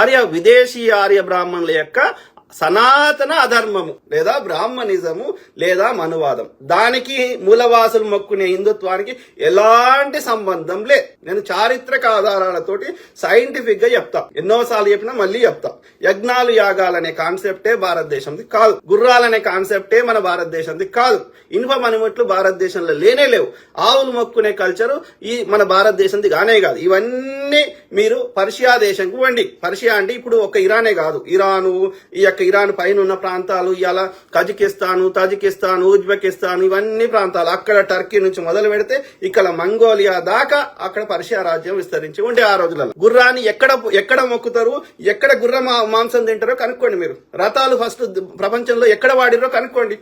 ఆర్య విదేశీ ఆర్య బ్రాహ్మణుల యొక్క సనాతన అధర్మము లేదా బ్రాహ్మణిజము లేదా మనువాదం. దానికి మూలవాసులు మొక్కునే హిందుత్వానికి ఎలాంటి సంబంధం లే. నేను చారిత్రక ఆధారాలతోటి సైంటిఫిక్గా చెప్తా. ఎన్నోసార్లు చెప్పినా మళ్ళీ చెప్తా. యజ్ఞాలు యాగాలనే కాన్సెప్టే భారతదేశంది కాదు. గుర్రాలనే కాన్సెప్టే మన భారతదేశంది కాదు. ఇనుప మణిముట్లు భారతదేశంలో లేనే లేవు. ఆవులు మొక్కునే కల్చరు ఈ మన భారతదేశంది కానే కాదు. ఇవన్నీ మీరు పర్షియా దేశంకు వండి. పర్షియా అంటే ఇప్పుడు ఒక ఇరానే కాదు. ఇరాను ఈ యొక్క ఇరాన్ పైన ఉన్న ప్రాంతాలు ఇలా కజకిస్తాను తాజికిస్తాను ఉజ్బెకిస్తాన్ ఇవన్నీ ప్రాంతాలు అక్కడ టర్కీ నుంచి మొదలు పెడితే ఇక్కడ మంగోలియా దాకా అక్కడ పర్షియా రాజ్యం విస్తరించి ఉండే ఆ రోజులలో. గుర్రాన్ని ఎక్కడ ఎక్కడ మొక్కుతారు ఎక్కడ గుర్ర మా- మాంసం తింటారో కనుక్కోండి మీరు. రథాలు ఫస్ట్ ప్రపంచంలో ఎక్కడ వాడిరో కనుక్కోండి.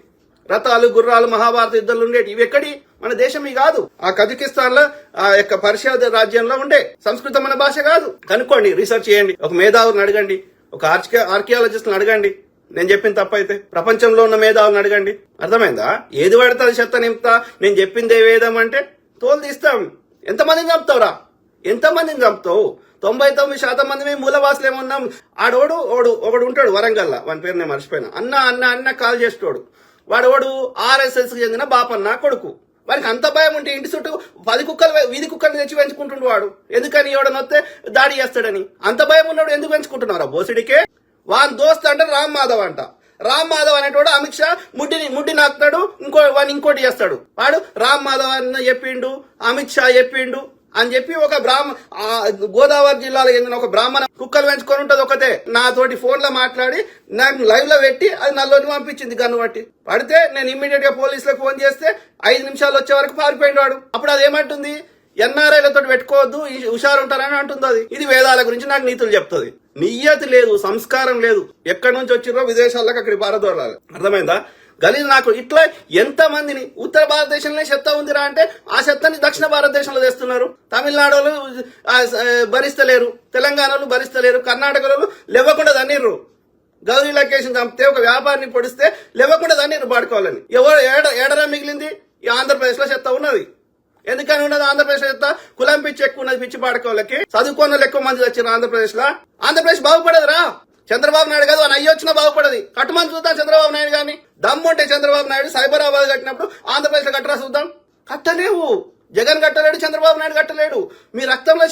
రథాలు గుర్రాలు మహాభారత యుద్ధాలు ఉండేవి ఇవి ఎక్కడి? మన దేశం ఇవి కాదు. ఆ కజకిస్తాన్లో ఆ యొక్క పర్షియా రాజ్యంలో ఉండే సంస్కృతం మన భాష కాదు. కనుక్కోండి రీసెర్చ్ చేయండి. ఒక మేధావుని అడగండి. ఒక ఆర్కి ఆర్కియాలజిస్ట్ని అడగండి. నేను చెప్పిన తప్పైతే. ప్రపంచంలో ఉన్న మేధావులను అడగండి. అర్థమైందా? ఏది పడితే అది చెత్త నింపుతా. నేను చెప్పింది ఏ వేదం అంటే తోలు తీస్తాం. ఎంతమందిని చంపుతావురా? ఎంతమందిని చంపుతావు? తొంభై తొమ్మిది శాతం మంది మేము మూలవాసులు ఉన్నాం. ఆడోడు ఓడు ఒకడు ఉంటాడు వరంగల్లా. వాని పేరు నేను మర్చిపోయినా. అన్న అన్న అన్న కాల్ చేస్తాడు వాడు ఓడు ఆర్ఎస్ఎస్ చెందిన బాపన్న కొడుకు. వాడికి అంత భయం ఉంటే ఇంటి చుట్టూ పది కుక్కలు వీధి కుక్కలు తెచ్చి పెంచుకుంటుండు వాడు. ఎందుకని ఎవడనొస్తే దాడి చేస్తాడని. అంత భయం ఉన్నాడు ఎందుకు పెంచుకుంటున్నారా? బోసిడికే? వాని దోస్త్ అంటే రామ్ మాధవ్ అంట. రామ్ మాధవ్ అనేటోడు అమిత్ షా ముడ్డిని ముడ్డి నాకుతాడు ఇంకో వాడిని ఇంకోటి చేస్తాడు. వాడు రామ్ మాధవ్ అన్న చెప్పిండు అమిత్ షా చెప్పిండు. అని చెప్పి ఒక బ్రాహ్మ గోదావరి జిల్లాలో చెందిన ఒక బ్రాహ్మణ కుక్కలు పెంచుకొని ఉంటది ఒకతే. నాతోటి ఫోన్లో మాట్లాడి నాకు లైవ్లో పెట్టి అది నల్లోని పంపించింది గన్ను బట్టి పడితే నేను ఇమ్మీడియట్గా పోలీసులకు ఫోన్ చేస్తే ఐదు నిమిషాలు వచ్చే వరకు పారిపోయింది వాడు. అప్పుడు అది ఏమంటుంది? ఎన్ఆర్ఐలతో పెట్టుకోవద్దు హుషారు ఉంటారని అంటుంది అది. ఇది వేదాల గురించి నాకు నీతులు చెప్తుంది. నియతి లేదు సంస్కారం లేదు. ఎక్కడి నుంచి వచ్చిరో విదేశాలకు అక్కడికి పారదోడాలి అర్థమైందా? గలీజ్ నాకు ఇట్లా ఎంత మందిని ఉత్తర భారతదేశంలో చెత్త ఉందిరా అంటే ఆ చెత్తని దక్షిణ భారతదేశంలో తెస్తున్నారు. తమిళనాడులో భరిస్తలేరు తెలంగాణలో భరిస్తలేరు కర్ణాటకలో లేవకుండా తన్నీరు గౌరీ లొకేషన్ చంపితే ఒక వ్యాపారిని పొడిస్తే లేవకుండా తన్నీరు పాడుకోవాలని ఎవరు ఏడ ఏడరా మిగిలింది? ఈ ఆంధ్రప్రదేశ్లో చెత్త ఉన్నది. ఎందుకని ఉన్నది ఆంధ్రప్రదేశ్ చెత్త? కులం పిచ్చి ఎక్కువ ఉన్నది పిచ్చి పాడుకోవాలకి. చదువుకున్న ఎక్కువ మంది వచ్చిన ఆంధ్రప్రదేశ్లో ఆంధ్రప్రదేశ్ బాగుపడదురా. చంద్రబాబు నాయుడు కాదు అని అయ్యొచ్చిన బాగుపడది. కట్టమని చూద్దాం చంద్రబాబు నాయుడు గాని దమ్ముంటే చంద్రబాబు నాయుడు సైబరాబాద్ కట్టినప్పుడు ఆంధ్రప్రదేశ్ కట్టరా చూద్దాం. కట్టలేవు. జగన్ కట్టలేడు చంద్రబాబు నాయుడు కట్టలేడు. మీ రక్తంలో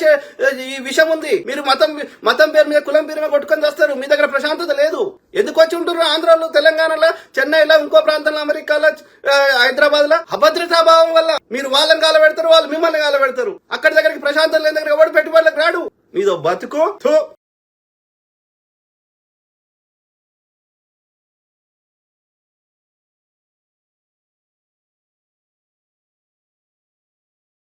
ఈ విషయం ఉంది. మీరు మతం మతం పేరు మీద కులం పేరు మీద కొట్టుకొని వస్తారు. మీ దగ్గర ప్రశాంతత లేదు. ఎందుకు వచ్చి ఉంటారు ఆంధ్రాలో తెలంగాణలో చెన్నైలో ఇంకో ప్రాంతంలో అమెరికాలో హైదరాబాద్లో అభద్రతాభావం వల్ల మీరు వాళ్ళని కాల పెడతారు వాళ్ళు మిమ్మల్ని కాల పెడతారు అక్కడి దగ్గరికి ప్రశాంతం లేని దగ్గర ఎవడు పెట్టుబడులకు రాడు? మీదో బతుకు.